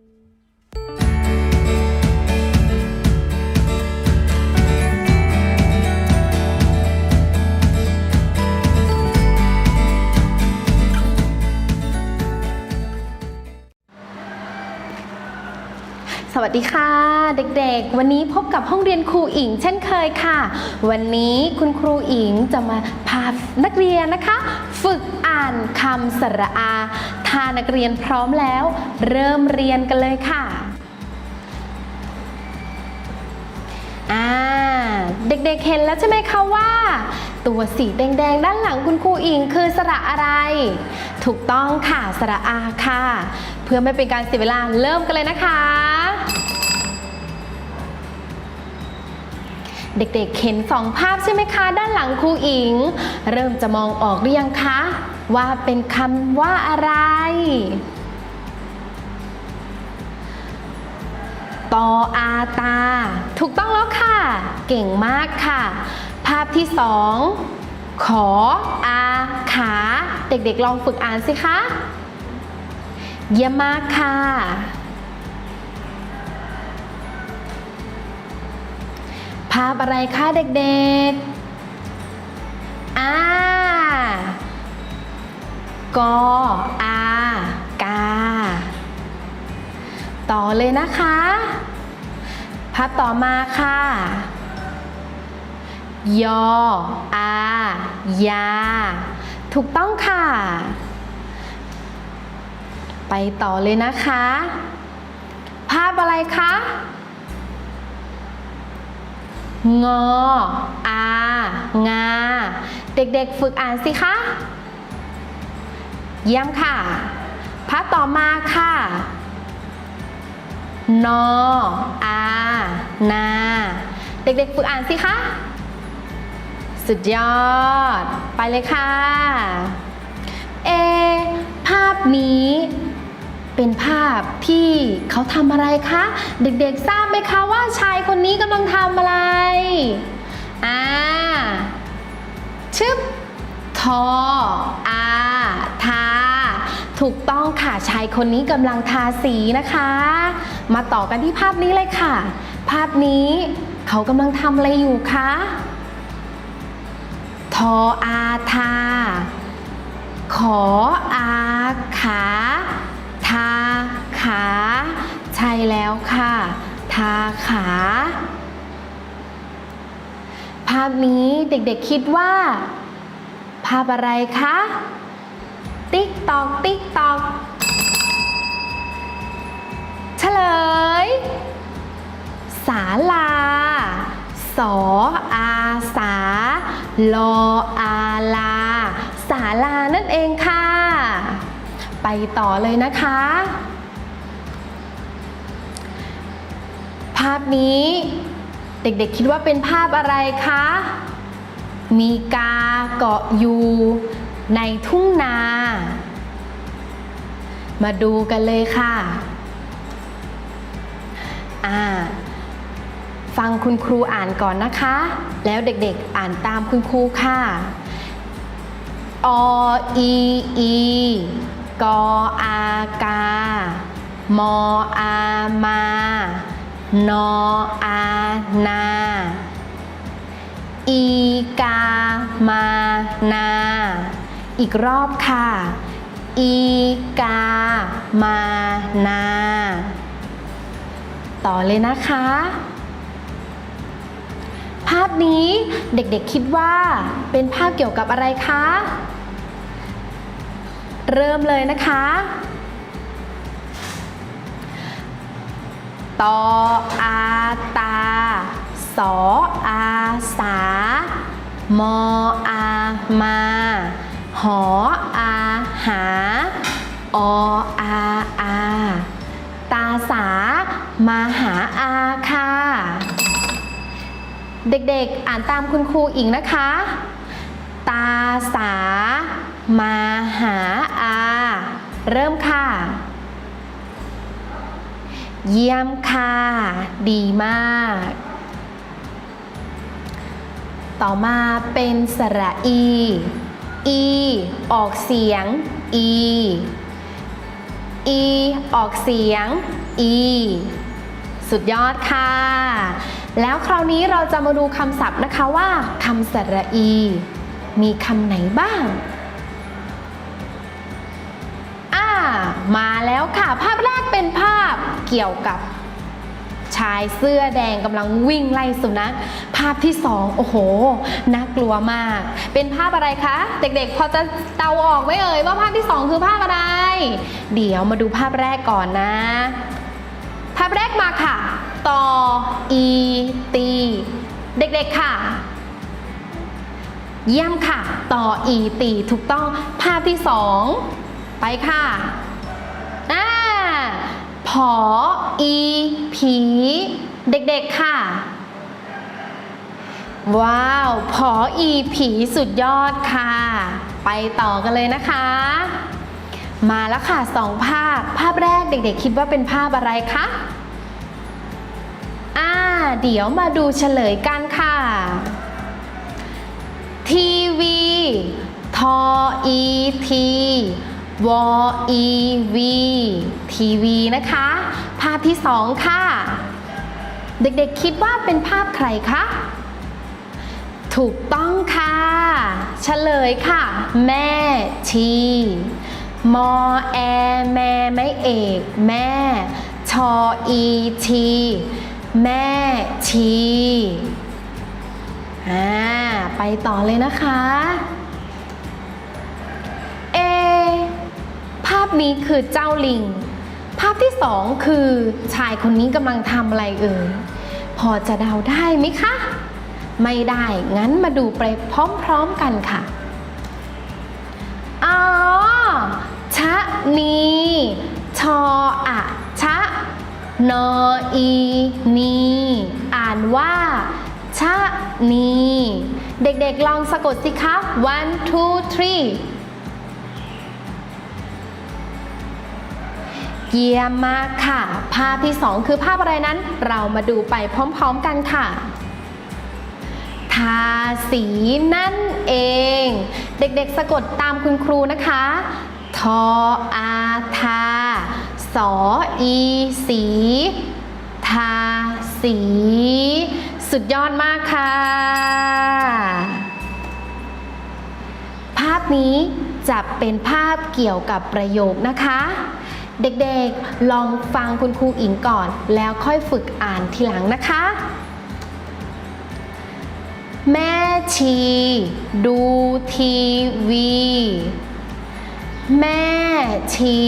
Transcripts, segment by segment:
สวัสดีค่ะ เด็กๆ วันนี้พบกับห้องเรียนครูอิงเช่นเคยค่ะ วันนี้คุณครูอิงจะมาพานักเรียนนะคะ นคำสระอา ถ้านักเรียนพร้อมแล้ว เริ่มเรียนกันเลยค่ะอ่าเด็กๆเห็นแล้วใช่ไหมคะว่า ตัวสีแดงๆ ด้านหลังคุณครูอิงคือสระอะไร ถูกต้องค่ะสระอาค่ะ เพื่อไม่เป็นการเสียเวลาเริ่มกันเลยนะคะ เด็กๆเห็นสองภาพใช่ไหมคะ ด้านหลังครูอิง เริ่มจะมองออกหรือยังคะ ว่าเป็นคำว่าอะไร ตออาตา ถูกต้องแล้วค่ะ เก่งมากค่ะ ภาพที่สองขออาขา เด็กๆลองฝึกอ่านสิคะ เยี่ยมมากค่ะ ภาพอะไรคะเด็กๆ กออากา ต่อเลยนะคะภาพต่อมาค่ะ ยออา ยา ถูกต้องค่ะ ไปต่อเลยนะคะ ภาพอะไรคะ งอ อา งา เด็กๆฝึกอ่านสิคะ เยี่ยมค่ะภาพต่อมาค่ะ นอ อานา เด็กๆฝึกอ่านสิคะ สุดยอด ไปเลยค่ะ เอ ภาพนี้เป็นภาพที่เขาทำอะไรคะ เด็กๆทราบไหมคะว่าชายคนนี้กำลังทำอะไร อ่า ชึบ ทอ อา ถูกต้องค่ะชายคนนี้กำลังทาสีนะคะ มาต่อกันที่ภาพนี้เลยค่ะ ภาพนี้เขากำลังทำอะไรอยู่คะทออาทา ขออาขาทาขา ใช่แล้วค่ะ ทาขา ภาพนี้เด็กๆคิดว่า ภาพอะไรคะ ติ๊กตอก ติ๊กตอก เฉลยศาลา สออาสา ลออาลาศาลานั่นเองค่ะ ไปต่อเลยนะคะ ภาพนี้เด็กๆคิดว่าเป็นภาพอะไรคะ มีกาเกาะอยู่ ในทุ่งนา มาดูกันเลยค่ะ อ่า ฟังคุณครูอ่านก่อนนะคะ แล้วเด็กๆอ่านตามคุณครูค่ะออีอีกออากามออามา นออานา อีกามานา อีกรอบค่ะ อีกา มานา ต่อเลยนะคะ ภาพนี้เด็กๆคิดว่าเป็นภาพเกี่ยวกับอะไรคะ เริ่มเลยนะคะตออาตา สออาสามออามา หออาหาออาอาตาสามาหาอาค่ะ เด็กๆอ่านตามคุณครูอีกนะคะ ตาสามาหาอา เริ่มค่ะ เยี่ยมค่ะ ดีมาก ต่อมาเป็นสระอี อีออกเสียงอีอีออกเสียงอีสุดยอดค่ะ แล้วคราวนี้เราจะมาดูคำศัพท์นะคะว่าคำสระอี มีคำไหนบ้างอ่ามาแล้วค่ะ ภาพแรกเป็นภาพเกี่ยวกับ ชายเสื้อแดงกำลังวิ่งไล่สุนัขภาพที่สองโอ้โห น่ากลัวมาก เป็นภาพอะไรคะ เด็กๆ พอจะเดาออกไหมเอ่ยว่าภาพที่สองคือภาพอะไร เดี๋ยวมาดูภาพแรกก่อนนะ ภาพแรกมาค่ะต่ออีตี เด็กๆค่ะเยี่ยมค่ะ ต่ออีตีถูกต้อง ภาพที่สอง ไปค่ะ ผออีผีเด็กๆค่ะ ว้าวผออีผีสุดยอดค่ะ ไปต่อกันเลยนะคะ มาแล้วค่ะสองภาพ ภาพแรกเด็กๆ คิดว่าเป็นภาพอะไรคะอ่าเดี๋ยวมาดูเฉลยกันค่ะ ทีวี ทออีที วอีวีทีวีนะคะ ภาพที่สองค่ะ เด็กๆคิดว่าเป็นภาพใครคะ ถูกต้องค่ะเฉลยค่ะ แม่ชีมอแอแม่ไม่เอก แม่ ชออีทีแม่ชีอ่าไปต่อเลยนะคะ พนี้คือเจ้าลิง ภาพที่สองคือชายคนนี้กำลังทำอะไรเอ่ยพอจะเดาได้ไหมคะ ไม่ได้ งั้นมาดูไปพร้อมๆกันค่ะ อ๋อ ชะนี ชออะชะ นออีนี อ่านว่า ชะนี เด็กๆลองสะกดสิคะ one two three เยี่ยมมากค่ะ ภาพที่สองคือภาพอะไรนั้น เรามาดูไปพร้อมๆกันค่ะ ทาสีนั่นเอง เด็กๆสะกดตามคุณครูนะคะ ทออาทา สออีสี ทาสี สุดยอดมากค่ะ ภาพนี้จะเป็นภาพเกี่ยวกับประโยคนะคะ เด็กๆ ลองฟังคุณครูอิงก่อน แล้วค่อยฝึกอ่านทีหลังนะคะ แม่ชี ดูทีวี แม่ชี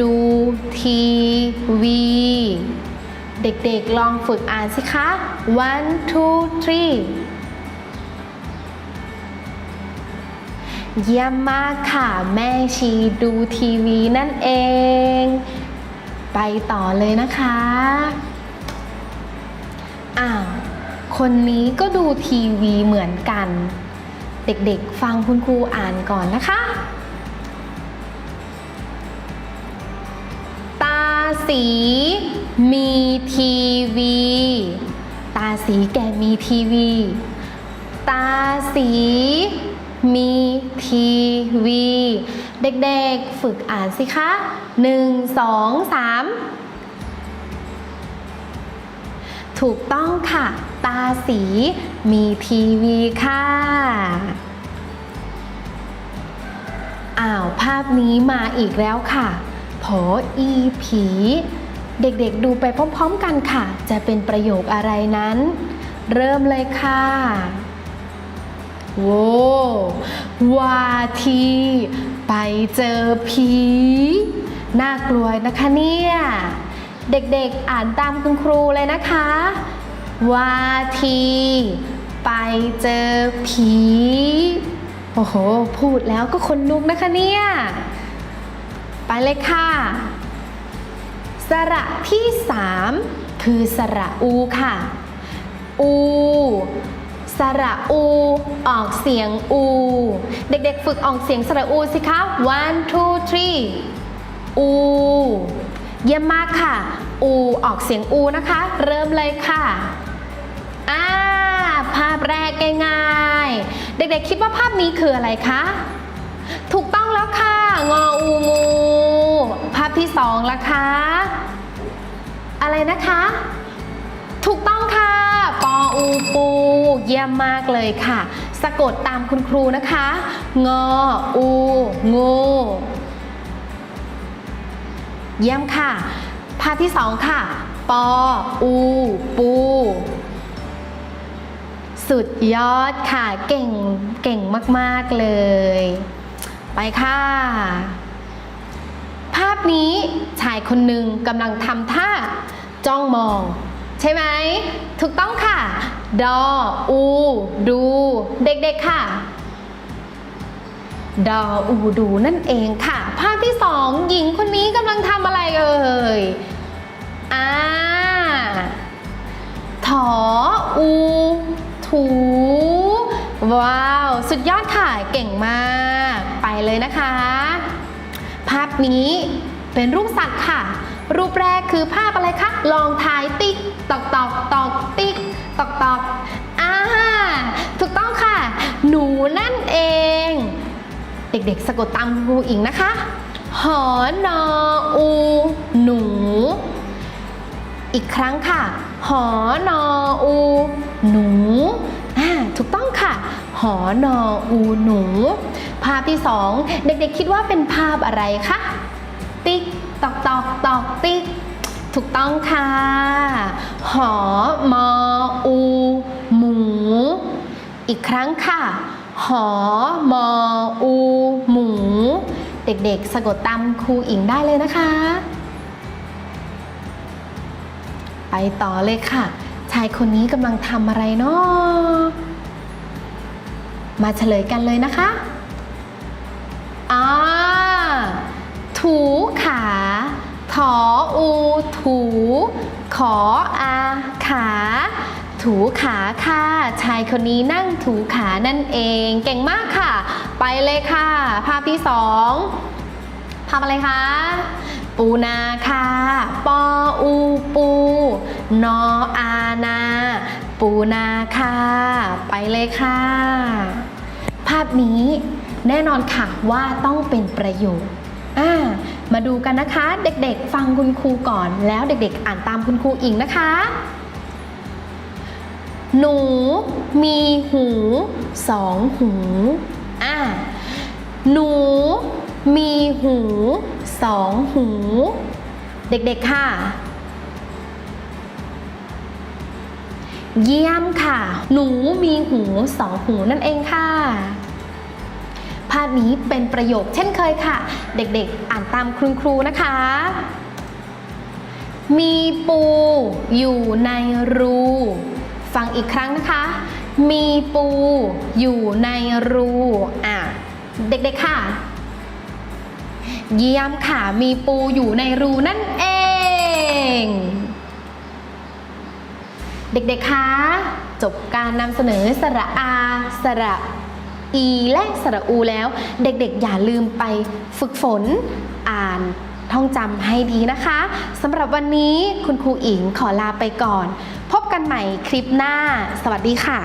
ดูทีวี เด็กๆ ลองฝึกอ่านสิคะ one two three เยี่ยมมากค่ะ แม่ชีดูทีวีนั่นเอง ไปต่อเลยนะคะอ้าวคนนี้ก็ดูทีวีเหมือนกัน เด็กๆฟังคุณครูอ่านก่อนนะคะ ตาสี มีทีวี ตาสีแกมีทีวี ตาสี มีทีวี เด็กๆ ฝึกอ่านสิคะหนึ่งสองสามถูกต้องค่ะ ตาสีมีทีวีค่ะอ้าว ภาพนี้มาอีกแล้วค่ะผออีผี เด็กๆดูไปพร้อมๆกันค่ะ จะเป็นประโยคอะไรนั้น เริ่มเลยค่ะ โว้วาที ไปเจอผี น่ากลัวนะคะเนี่ย เด็กๆอ่านตามคุณครูเลยนะคะ วาที ไปเจอผี โอ้โห พูดแล้วก็คนลุกนะคะเนี่ย ไปเลยค่ะ สระที่สามคือสระอูค่ะ อู สระอู ออกเสียงอู เด็กๆ ฝึกออกเสียงสระอูสิคะ one two three อู เยี่ยมมากค่ะ อู ออกเสียงอูนะคะ เริ่มเลยค่ะอ่าภาพแรกง่ายๆ เด็กๆ คิดว่าภาพนี้คืออะไรคะ ถูกต้องแล้วค่ะ งออูงู ภาพที่สองละคะ อะไรนะคะ ปู เยี่ยมมากเลยค่ะ สะกดตามคุณครูนะคะ งอ อู งู เยี่ยมค่ะ ภาพที่สองค่ะ ปอ อู ปูสุดยอดค่ะ เก่ง เก่งมาก ๆ เลย ไปค่ะ ภาพนี้ชายคนหนึ่งกำลังทำท่าจ้องมอง ใช่ไหม ถูกต้องค่ะ ดอ อู ดู เด็กๆค่ะ ดอ อู ดูนั่นเองค่ะ ภาพที่สองหญิงคนนี้กำลังทำอะไรเอ่ยอ่าถอ อู ถูว้าว สุดยอดค่ะ เก่งมาก ไปเลยนะคะ ภาพนี้เป็นรูปสัตว์ค่ะ รูปแรกคือภาพอะไรคะ ลองทายติ๊กตอกตอกตอกติ๊กตอกตอกอ่าถูกต้องค่ะ หนูนั่นเอง เด็กๆ สะกดตามครูอิงนะคะ หอนออู หนู อีกครั้งค่ะ หอนออู หนูอ่าถูกต้องค่ะหอนออูหนู ภาพที่สองเด็กๆคิดว่าเป็นภาพอะไรคะ ถูกต้องค่ะ หอมออู หมู อีกครั้งค่ะ หอมออู หมู เด็กๆ สะกดตามครูอิงได้เลยนะคะ ไปต่อเลยค่ะ ชายคนนี้กำลังทำอะไรเนาะมาเฉลยกันเลยนะคะอ่าถูขา ถออูถู ขออาขา ถูขาค่ะ ชายคนนี้นั่งถูขานั่นเอง เก่งมากค่ะ ไปเลยค่ะ ภาพที่สองภาพอะไรคะปูนาค่ะ ปออูปู นออานา ปูนาค่ะ ไปเลยค่ะ ภาพนี้แน่นอนค่ะว่าต้องเป็นประโยชน์อ่า มาดูกันนะคะ เด็กๆ ฟังคุณครูก่อน แล้วเด็กๆ อ่านตามคุณครูอิงนะคะ หนูมีหูสองหูอ่าหนูมีหูสองหู เด็กๆ ค่ะ เยี่ยมค่ะ หนูมีหูสองหูนั่นเองค่ะ ภาพนี้เป็นประโยคเช่นเคยค่ะ เด็กๆ อ่านตามคุณครูนะคะ มีปูอยู่ในรู ฟังอีกครั้งนะคะ มีปูอยู่ในรูอะเด็กๆค่ะ เยี่ยมค่ะ มีปูอยู่ในรูนั่นเอง เด็กๆคะจบการนำเสนอสระอาสระ อีและสระอูแล้ว เด็กๆ อย่าลืมไปฝึกฝนอ่านท่องจำให้ดีนะคะสำหรับวันนี้คุณครูอิงขอลาไปก่อน พบกันใหม่คลิปหน้า สวัสดีค่ะ